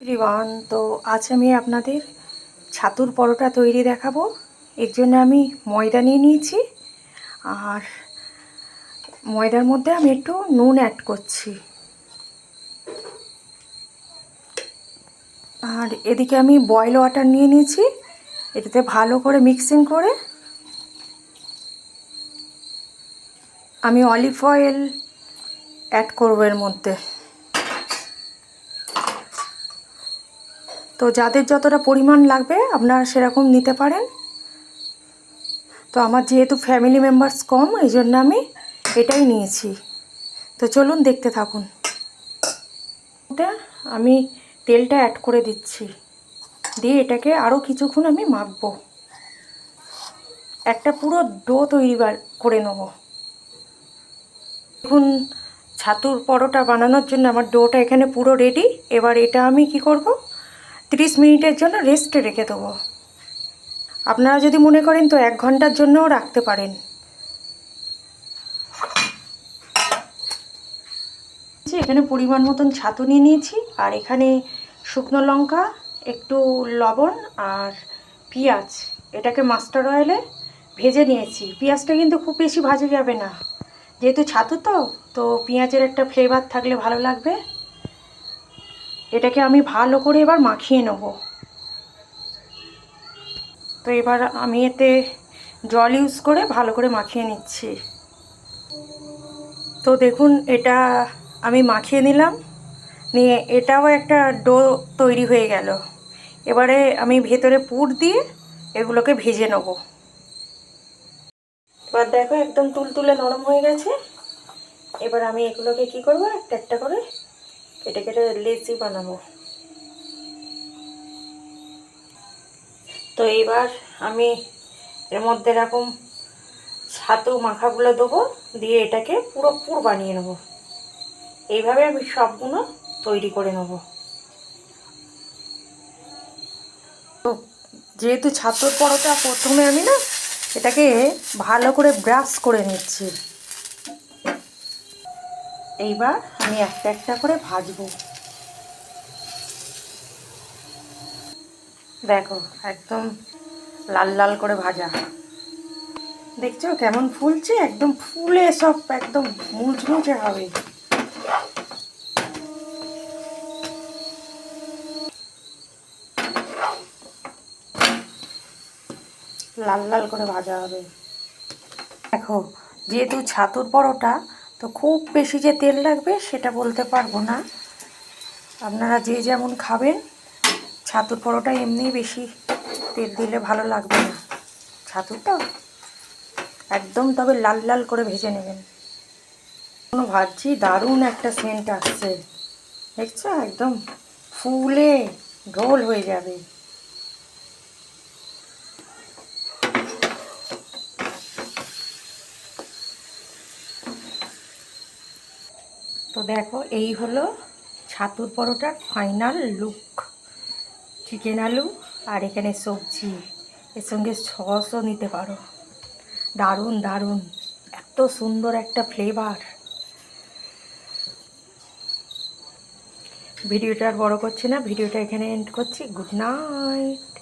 রিবান, তো আজ আমি আপনাদের ছাতুর পরোটা তৈরি দেখাবো। এর জন্য আমি ময়দা নিয়ে নিয়েছি। আর ময়দার মধ্যে আমি একটু নুন অ্যাড করছি। আর এদিকে আমি বয়েল ওয়াটার নিয়ে নিয়েছি। এটাতে ভালো করে মিক্সিং করে আমি অলিভ অয়েল অ্যাড করব এর মধ্যে। তো যাদের যতটা পরিমাণ লাগবে আপনারা সেরকম নিতে পারেন। তো আমার যেহেতু ফ্যামিলি মেম্বার্স কম এই জন্য আমি এটাই নিয়েছি। তো চলুন দেখতে থাকুন। আমি তেলটা অ্যাড করে দিচ্ছি। দিয়ে এটাকে আরও কিছুক্ষণ আমি মাখবো। একটা পুরো ডো তৈরি করে নেব। দেখুন, ছাতুর পরোটা বানানোর জন্য আমার ডোটা এখানে পুরো রেডি এবার এটা আমি কি করব? তিরিশ মিনিটের জন্য রেস্টে রেখে দেবো। আপনারা যদি মনে করেন তো এক ঘণ্টার জন্যও রাখতে পারেন। এখানে পরিমাণ মতন ছাতু নিয়ে নিয়েছি, আর এখানে শুকনো লঙ্কা, একটু লবণ আর পেঁয়াজ। এটাকে মাস্টার অয়েলে ভেজে নিয়েছি। পেঁয়াজটা কিন্তু খুব বেশি ভাজা যাবে না। যেহেতু ছাতু তো তো পেঁয়াজের একটা ফ্লেভার থাকলে ভালো লাগবে। এটাকে আমি ভালো করে এবার মাখিয়ে নেব। তো এবার আমি এতে জল ইউজ করে ভালো করে মাখিয়ে নিচ্ছি। তো দেখুন, এটা আমি মাখিয়ে নিলাম। নিয়ে এটাও একটা ডো তৈরি হয়ে গেল। এবারে আমি ভেতরে পুর দিয়ে এগুলোকে ভেজে নেব। এবার দেখো, একদম তুলতুলে নরম হয়ে গেছে। এবার আমি এগুলোকে কি করব, একটা একটা করে কেটে কেটে লেচি বানাবো। তো এবার আমি এর মধ্যে এরকম ছাতু মাখাগুলো দেবো, দিয়ে এটাকে পুরো পুর বানিয়ে নেব। এইভাবে আমি সবগুলো তৈরি করে নেব। যেহেতু ছাতুর পরোটা প্রথমে আমি না, এটাকে ভালো করে ব্রাশ করে নিচ্ছি। এইবার আমি একটা একটা করে ভাজবো। দেখো, একদম লাল লাল করে ভাজা। দেখছ কেমন ফুলছে? একদম ফুলে সব, একদম মুচমুচে হবে। লাল লাল করে ভাজা হবে। দেখো, যেহেতু ছাতুর পরোটা তো খুব বেশি যে তেল লাগবে সেটা বলতে পারব না। আপনারা যে যেমন খাবেন, ছাতুর পরোটা এমনি বেশি তেল দিলে ভালো লাগবে না। ছাতু তো একদম তবে লাল লাল করে ভেজে নেবেন। কোনো ভাজছি, দারুণ একটা সেন্ট আসছে। দেখছ? একদম ফুলে ঢোল হয়ে যাবে। তো দেখো, এই হলো ছাতুর পরোটার ফাইনাল লুক চিকেন আলু আর এখানে সবজি। এর সঙ্গে সসও নিতে পারো। দারুণ দারুণ। এত সুন্দর একটা ফ্লেভার ভিডিওটা আর বড় করছি না, ভিডিওটা এখানে এন্ড করছি। Good night